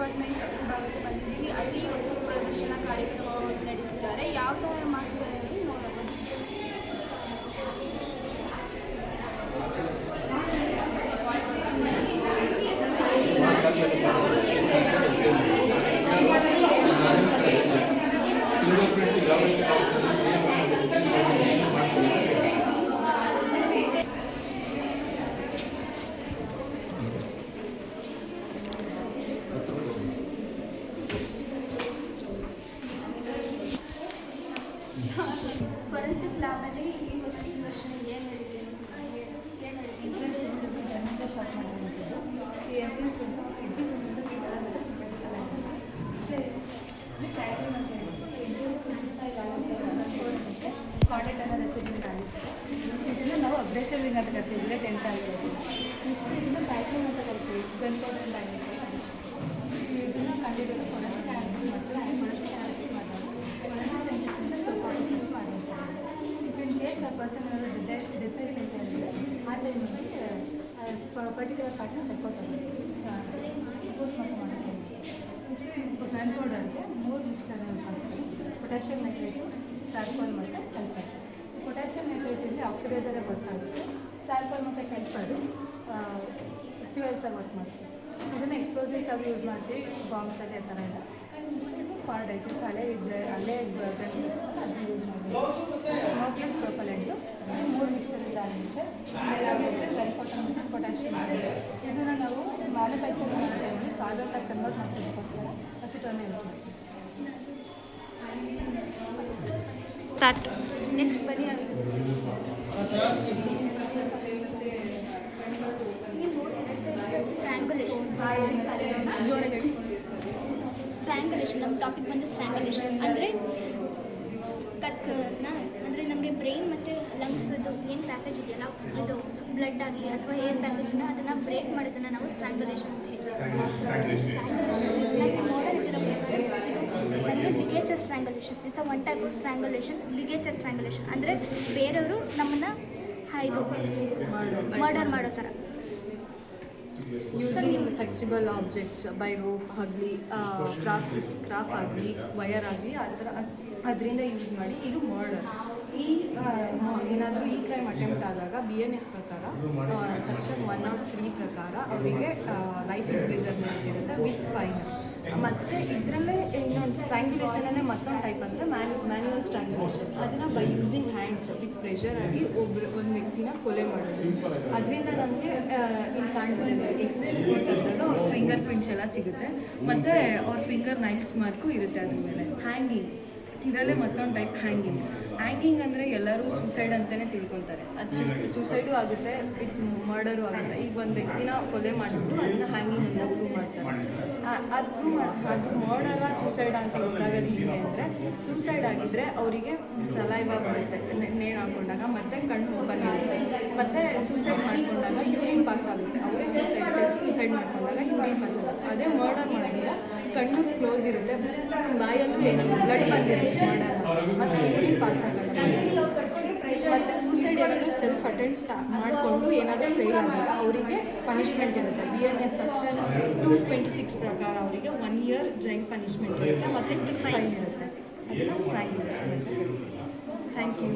Department ಭಾಗಕ್ಕೆ ಬಂದಿದ್ದೀವಿ ಅಲ್ಲಿ ವಸ್ತು ಪ್ರದರ್ಶನ ಕಾರ್ಯಕ್ರಮವನ್ನು ನಡೆಸಿದ್ದಾರೆ ಯಾವ ಥರ ಮಾಡ್ತಿದ್ದಾರೆ ಅಂತ ನೋಡೋಣ ಫೊರೆನ್ಸಿಕ್ ಲ್ಯಾಬಲ್ಲಿ ಈ ವರ್ಷ ಈ ಹೇಳಿಕೆ ಏನು ಹೇಳಿಕೆ? ಎಂಟ್ರೆನ್ಸ್ ಬಂದು ಗನ್ನಿಂದ ಶಾರ್ಟ್ ಮಾಡಿರುವಂಥದ್ದು ಈ ಎಂಟ್ರೆನ್ಸ್ ಬಂದು ಎಕ್ಸಿಟ್ ಬಂದು ಸ್ಯಾಟ್ರಿನ್ ಅಂತ ಹೇಳ್ಬಿಟ್ಟು ಎಂಟ್ರೆನ್ಸ್ ಬಂದು ಕಾಂಟ್ಯಾಕ್ಟ್ ಅನ್ನೋ ರೆಸಿಪಿ ಆಗುತ್ತೆ ಇದನ್ನು ನಾವು ಅಬ್ರೇಷನ್ ಅಂತ ಕರಿತೀವಿ. ಇಲ್ಲೇ ಟೆಂತ್ ಆಗಿರೋದು ಇಷ್ಟು ಇದನ್ನು ಪ್ಯಾಕಿಂಗ್ ಅಂತ ಕರಿತೀವಿ. ಗನ್ ಪರ್ಸನ್ ಏನಾದ್ರು ಡೆತ್ ಡೆತ್ ಆಗಿದೆ ಅಂತ ಹೇಳಿದ್ರೆ. ಆ ಟೈಮಲ್ಲಿ ಪರ್ಟಿಕ್ಯುಲರ್ ಪಾರ್ಟ್ನ ತೆಕ್ಕೋತಾರೆ ಪೋಸ್ಟ್ ಮಾರ್ಕ್ ಮಾಡೋಕ್ಕೆ ಇಷ್ಟು ಇದು ಗನ್ ಪೌಡರ್ಗೆ ಮೂರು ಮಿಕ್ಸ್ಚರ್ ಯೂಸ್ ಮಾಡ್ತೀವಿ ಪೊಟ್ಯಾಷಿಯಂ ನೈಟ್ರೇಟು ಚಾರ್ಕೋಲ್ ಮತ್ತು ಸಲ್ಫರ್ ಪೊಟ್ಯಾಷಿಯಂ ನೈಟ್ರೇಟಲ್ಲಿ ಆಕ್ಸಿಡೈಸರೇ ಆಗುತ್ತೆ. ಚಾರ್ಕೋಲ್ ಮತ್ತು ಸಲ್ಫರು ಫ್ಯೂಯಲ್ಸಾಗಿ ವರ್ಕ್ ಮಾಡ್ತೀವಿ ಇದನ್ನು ಎಕ್ಸ್ಪ್ಲೋಸಿವ್ಸ್ ಆಗಿ ಯೂಸ್ ಮಾಡ್ತೀವಿ ಬಾಂಬ್ಸಲ್ಲಿ ಆ ಥರ ಎಲ್ಲ. ಕಾರ್ಡೈಟ್ ಹಳೆ ಇದ್ದರೆ ಹಳೆ ಗನ್ಸ್ ಅದನ್ನ ಯೂಸ್ ಮಾಡ್ತೀವಿ ಸ್ಮೋಕ್ಲೆಸ್ ಪ್ರೊಪಲೆಂಟು ಮೂರು ಮಿಕ್ಸ್ಚರಿಂದ ಆಗುತ್ತೆ ಗಲ್ಫೋಟನ್ ಮತ್ತು ಪೊಟ್ಯಾಷಿಯಂ ಇದನ್ನು ನಾವು ಮ್ಯಾನುಫ್ಯಾಕ್ಚರ್ ಮಾಡೋ ಟೈಮಲ್ಲಿ ಸಾಲ್ವೆಂಟ್ ಆಗಿ ಕನ್ವರ್ಟ್ ಮಾಡ್ತಿದ್ದಕ್ಕೋಸ್ಕರ ಅಸಿಟೋನ ಯೂಸ್ ಮಾಡ್ತೀವಿ ಸ್ಟಾರ್ಟ್ ನೆಕ್ಸ್ಟ್ ಬನ್ನಿ ಸ್ಟ್ರ್ಯಾಂಗುಲೇಷನ್ ಸ್ಟ್ರ್ಯಾಂಗುಲೇಷನ್ ನಮ್ಮ ಟಾಪಿಕ್ ಬಂದು ಸ್ಟ್ರ್ಯಾಂಗುಲೇಷನ್ ಅಂದರೆ ಕತ್ತನ್ನ ಅಂದರೆ ನಮಗೆ ಬ್ರೈನ್ ಮತ್ತು ಲಂಗ್ಸದು ಏನು ಪ್ಯಾಸೇಜ್ ಇದೆಯಲ್ಲ ಇದು ಬ್ಲಡ್ ಆಗಲಿ ಅಥವಾ ಏರ್ ಪ್ಯಾಸೇಜನ್ನ ಅದನ್ನು ಬ್ರೇಕ್ ಮಾಡೋದನ್ನು ನಾವು ಸ್ಟ್ರಾಂಗುಲೇಷನ್ ಅಂತ ಹೇಳ್ತೀವಿ. Ligature strangulation it's one type of strangulation ligature strangulation ಅಂದರೆ ಬೇರೆಯವರು ನಮ್ಮನ್ನು ಇದು ಮರ್ಡರ್ ಮಾಡೋ ಥರ using flexible objects by rope ಆಗಲಿ ಕ್ರಾಫ್ಟ್ ಕ್ರಾಫ್ಟ್ ಆಗಲಿ ವಯರ್ ಆಗಲಿ, ಆ ಥರ ಅದರಿಂದ ಯೂಸ್ ಮಾಡಿ, ಇದು ಮರ್ಡರ್ ಏನಾದರೂ ಈ ಕ್ರೈಮ್ ಅಟೆಂಪ್ಟ್ ಆದಾಗ ಬಿ ಎನ್ ಎಸ್ ಪ್ರಕಾರ ಸೆಕ್ಷನ್ ಒನ್ ನಾಟ್ ತ್ರೀ ಪ್ರಕಾರ ಅವರಿಗೆ ಲೈಫ್ ಇಂಪ್ರಿಸನ್ಮೆಂಟ್ ಇರುತ್ತೆ ವಿತ್ ಫೈನ್ ಮತ್ತು ಇದರಲ್ಲೇ ಇನ್ನೊಂದು ಸ್ಟ್ಯಾಂಗ್ಯುಲೇಷನಲ್ಲೇ ಮತ್ತೊಂದು ಟೈಪ್ ಅಂದರೆ ಮ್ಯಾನ್ ಮ್ಯಾನ್ಯುವಲ್ ಸ್ಟ್ಯಾಂಗ್ಯುಲೇಷನ್ ಅದನ್ನು by using hands with pressure ಆಗಿ ಒಬ್ಬರು ಒಂದು ವ್ಯಕ್ತಿನ ಕೊಲೆ ಮಾಡೋದು. ಅದರಿಂದ ನಮಗೆ ಇಲ್ಲಿ ಕಾಣ್ತಿದೆ ಎಕ್ಸ್ರೇ ರಿಪೋರ್ಟ್ ತೆಗೆದಾಗ ಅವ್ರ ಫಿಂಗರ್ ಪ್ರಿಂಟ್ಸ್ ಎಲ್ಲ ಸಿಗುತ್ತೆ. ಮತ್ತು ಅವ್ರ ಫಿಂಗರ್ ನೈಲ್ಸ್ ಮಾರ್ಕು ಇರುತ್ತೆ ಅದ್ರ ಮೇಲೆ. ಹ್ಯಾಂಗಿಂಗ್ ಇದರಲ್ಲೇ ಮತ್ತೊಂದು ಟೈಪ್ ಹ್ಯಾಂಗಿಂಗ್ ಹ್ಯಾಂಗಿಂಗ್ ಅಂದರೆ ಎಲ್ಲರೂ ಸೂಸೈಡ್ ಅಂತಲೇ ತಿಳ್ಕೊತಾರೆ. ಅದು ಸೂಸೈಡು ಆಗುತ್ತೆ ವಿತ್ ಮರ್ಡರು ಆಗುತ್ತೆ. ಈಗ ಒಂದು ವ್ಯಕ್ತಿನ ಕೊಲೆ ಮಾಡಿಬಿಟ್ಟು ಅದನ್ನು ಹ್ಯಾಂಗಿಂಗ್ ಅಂತ ಪ್ರೂವ್ ಮಾಡ್ತಾರೆ. ಅದು ಪ್ರೂವ್ ಅದು ಮರ್ಡರ ಸೂಸೈಡ್ ಅಂತ ಗೊತ್ತಾಗೋದು ಅಂದರೆ ಸೂಸೈಡ್ ಆಗಿದ್ದರೆ ಅವರಿಗೆ ಸಲೈವ ಬರುತ್ತೆ. ನೇಣು ಹಾಕೊಂಡಾಗ, ಮತ್ತೆ ಕಣ್ಣು ಆಗುತ್ತೆ. ಮತ್ತು ಸೂಸೈಡ್ ಮಾಡ್ಕೊಂಡಾಗ ಯೂರಿನ್ ಪಾಸ್ ಆಗುತ್ತೆ. ಅವರೇ ಸೂಸೈಡ್ ಸೂಸೈಡ್ ಮಾಡ್ಕೊಂಡಾಗ ಯೂರಿನ್ ಪಾಸ್ ಆಗುತ್ತೆ. ಅದೇ ಮರ್ಡರ್ ಮಾಡಿದಾಗ ಕಣ್ಣು ಕ್ಲೋಸ್ ಇರುತ್ತೆ. ಬಾಯಲ್ಲೂ ಏನು ಬ್ಲಡ್ ಬಂದಿರುತ್ತೆ ಮತ್ತೆ ಯೂರಿನ್ ಪಾಸ್ ಆಗಲ್ಲ. ಮತ್ತು ಸೂಸೈಡ್ ಏನಾದರೂ ಸೆಲ್ಫ್ ಅಟೆಂಪ್ಟ್ ಮಾಡಿಕೊಂಡು ಏನಾದರೂ ಫೇಲ್ ಆದಾಗ ಅವರಿಗೆ ಪನಿಷ್ಮೆಂಟ್ ಇರುತ್ತೆ. B N S section two twenty six ಪ್ರಕಾರ ಅವರಿಗೆ ಒನ್ ಇಯರ್ ಜೈಲ್ ಪನಿಷ್ಮೆಂಟ್ ಇರುತ್ತೆ. ಮತ್ತು ಫೈನ್ ಇರುತ್ತೆ. ಅದನ್ನು ಸ್ಟ್ರೈಕ್ ಥ್ಯಾಂಕ್ ಯು